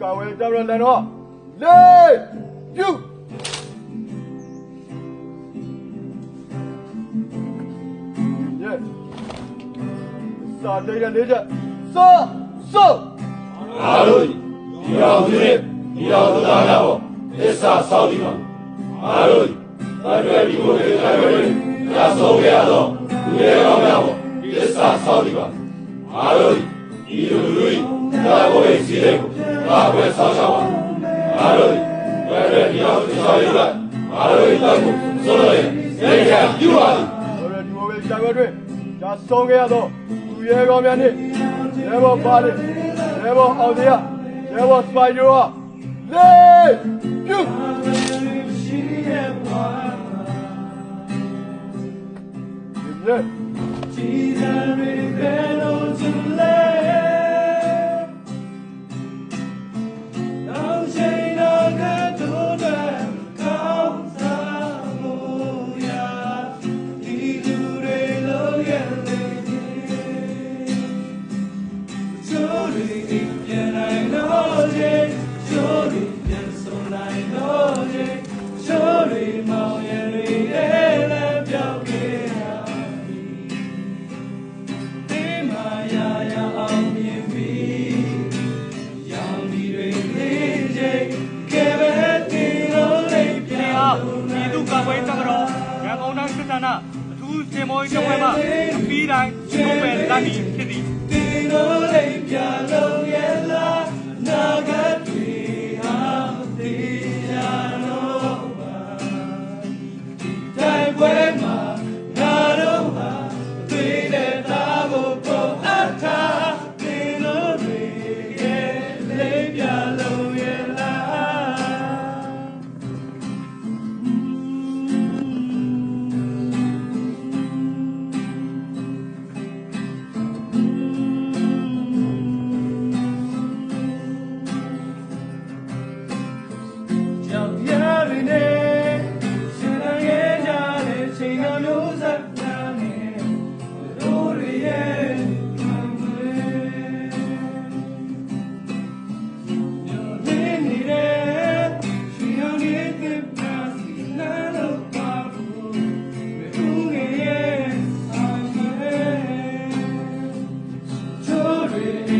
camera လန်တော့လေးပြုတ်ယေစာတေးရနေကြစောစောအားလုံးဒီအောင်သူနဲ့ဒီအောင်သူသားများပေါ်သစ္စာဆောက်တည်ပါအားလုံးတရွယ်ဒီကိုယ်တရွယ်ရဆုံးရတော့လူရဲကောင်းများပေါ်သစ္စာဆောက်တည်ပါအားလုံးဒီလူလူကြီးဒါကိုယ်စီတဲ့ကို ဘာပဲဆောက်ချပါအားလုံးတရွယ်ဒီအောင်သူဆောက်ရပါအားလုံးတောက်ကိုဆိုလို့ရရရပြုပါလိတော်ရဒီဘဝရှာခွဲတွင်ဒါဆုံးခဲ့ရတော့သူရဲကောင်းများနှင့်ရဲဘော်ပါလေရဲဘော်အောင်တရားရဲဘော်စပိုင်ရောလေးပြုတ်ဒီ စစ်တပ်နာအထူးစင်မောရေးတပ်ဖွဲ့မှအပြီးတိုင်းရုံးပယ်တတ်ပြီးဖြစ်သည်